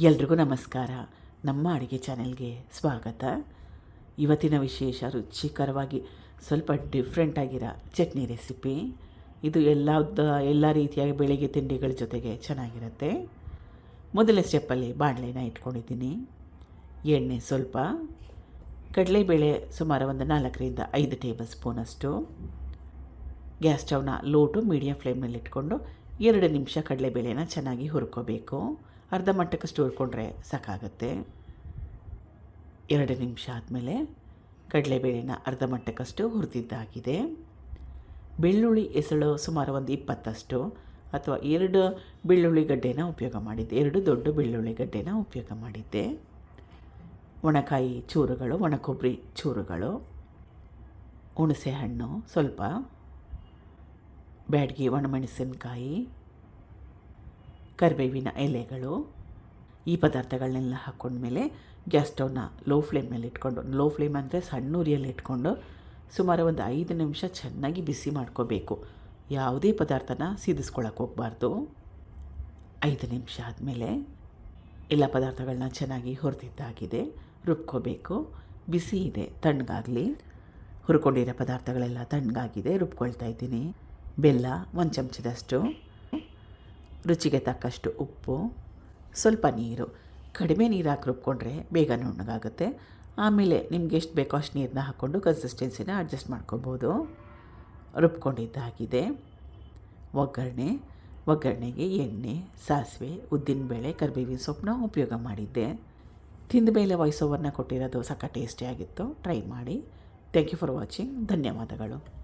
ಎಲ್ರಿಗೂ ನಮಸ್ಕಾರ. ನಮ್ಮ ಅಡುಗೆ ಚಾನೆಲ್ಗೆ ಸ್ವಾಗತ. ಇವತ್ತಿನ ವಿಶೇಷ ರುಚಿಕರವಾಗಿ ಸ್ವಲ್ಪ ಡಿಫ್ರೆಂಟ್ ಆಗಿರೋ ಚಟ್ನಿ ರೆಸಿಪಿ ಇದು ಎಲ್ಲ ಎಲ್ಲ ರೀತಿಯಾಗಿ ಬೆಳಿಗ್ಗೆ ತಿಂಡಿಗಳ ಜೊತೆಗೆ ಚೆನ್ನಾಗಿರುತ್ತೆ. ಮೊದಲ ಸ್ಟೆಪ್ಪಲ್ಲಿ ಬಾಣಲೆನ ಇಟ್ಕೊಂಡಿದ್ದೀನಿ. ಎಣ್ಣೆ ಸ್ವಲ್ಪ. ಕಡಲೆಬೇಳೆ ಸುಮಾರು ಒಂದು ನಾಲ್ಕರಿಂದ ಐದು ಟೇಬಲ್ ಸ್ಪೂನಷ್ಟು ಗ್ಯಾಸ್ ಸ್ಟವ್ನ ಲೋ ಟು ಮೀಡಿಯಂ ಫ್ಲೇಮ್ನಲ್ಲಿ ಇಟ್ಕೊಂಡು ಎರಡು ನಿಮಿಷ ಕಡಲೆಬೇಳೆನ ಚೆನ್ನಾಗಿ ಹುರ್ಕೋಬೇಕು. ಅರ್ಧ ಮಟ್ಟಕ್ಕಷ್ಟು ಹುರ್ಕೊಂಡ್ರೆ ಸಾಕಾಗುತ್ತೆ. ಎರಡು ನಿಮಿಷ ಆದಮೇಲೆ ಕಡಲೆಬೇಳೆನ ಅರ್ಧ ಮಟ್ಟಕ್ಕಷ್ಟು ಹುರಿದಿದ್ದಾಗಿದೆ. ಬೆಳ್ಳುಳ್ಳಿ ಎಸಳು ಸುಮಾರು ಒಂದು ಇಪ್ಪತ್ತಷ್ಟು ಅಥವಾ ಎರಡು ಬೆಳ್ಳುಳ್ಳಿ ಗಡ್ಡೆನ ಉಪಯೋಗ ಮಾಡಿದ್ದೆ. ಎರಡು ದೊಡ್ಡ ಬೆಳ್ಳುಳ್ಳಿ ಗಡ್ಡೆನ ಉಪಯೋಗ ಮಾಡಿದ್ದೆ. ಒಣಕಾಯಿ ಚೂರುಗಳು ಒಣ ಕೊಬ್ಬರಿ ಚೂರುಗಳು ಹುಣಸೆ ಹಣ್ಣು ಸ್ವಲ್ಪ, ಬ್ಯಾಡ್ಗೆ ಒಣಮೆಣಸಿನ್ಕಾಯಿ ಕರಿಬೇವಿನ ಎಲೆಗಳು ಈ ಪದಾರ್ಥಗಳನ್ನೆಲ್ಲ ಹಾಕ್ಕೊಂಡ್ಮೇಲೆ ಗ್ಯಾಸ್ ಸ್ಟವ್ನ ಲೋ ಮೇಲೆ ಇಟ್ಕೊಂಡು, ಲೋ ಫ್ಲೇಮ್ ಅಂದರೆ ಸಣ್ಣ ಉರಿಯಲ್ಲಿ ಇಟ್ಕೊಂಡು ಸುಮಾರು ಒಂದು ಐದು ನಿಮಿಷ ಚೆನ್ನಾಗಿ ಬಿಸಿ ಮಾಡ್ಕೋಬೇಕು. ಯಾವುದೇ ಪದಾರ್ಥನ ಸೀದಿಸ್ಕೊಳಕ್ಕೆ ಹೋಗಬಾರ್ದು. ಐದು ನಿಮಿಷ ಆದಮೇಲೆ ಎಲ್ಲ ಪದಾರ್ಥಗಳನ್ನ ಚೆನ್ನಾಗಿ ಹುರಿದಿದ್ದಾಗಿದೆ, ರುಬ್ಕೋಬೇಕು. ಬಿಸಿ ಇದೆ, ತಣ್ಣಗಾಗಲಿ. ಹುರ್ಕೊಂಡಿರೋ ಪದಾರ್ಥಗಳೆಲ್ಲ ತಣ್ಣಗಾಗಿದೆ, ರುಬ್ಕೊಳ್ತಾ ಇದ್ದೀನಿ. ಬೆಲ್ಲ, ಒಂದು ಚಮಚದಷ್ಟು. ರುಚಿಗೆ ತಕ್ಕಷ್ಟು ಉಪ್ಪು, ಸ್ವಲ್ಪ ನೀರು. ಕಡಿಮೆ ನೀರು ಹಾಕಿ ರುಬ್ಕೊಂಡ್ರೆ ಬೇಗ ನುಣ್ಣಗಾಗುತ್ತೆ ಆಮೇಲೆ ನಿಮ್ಗೆ ಎಷ್ಟು ಬೇಕೋ ಅಷ್ಟು ನೀರನ್ನ ಹಾಕ್ಕೊಂಡು ಕನ್ಸಿಸ್ಟೆನ್ಸಿನ ಅಡ್ಜಸ್ಟ್ ಮಾಡ್ಕೊಬೋದು. ರುಬ್ಕೊಂಡಿದ್ದಾಗಿದೆ ಒಗ್ಗರಣೆ. ಒಗ್ಗರಣೆಗೆ ಎಣ್ಣೆ, ಸಾಸಿವೆ, ಉದ್ದಿನಬೇಳೆ, ಕರಿಬೇವಿನ ಸೊಪ್ಪನ್ನ ಉಪಯೋಗ ಮಾಡಿದ್ದೆ. ತಿಂದ ಮೇಲೆ ವಾಯ್ಸ್ ಓವರ್ನ ಕೊಟ್ಟಿರೋದು ಸಕ್ಕ ಟೇಸ್ಟಿಯಾಗಿತ್ತು ಟ್ರೈ ಮಾಡಿ. ಥ್ಯಾಂಕ್ ಯು ಫಾರ್ ವಾಚಿಂಗ್ ಧನ್ಯವಾದಗಳು.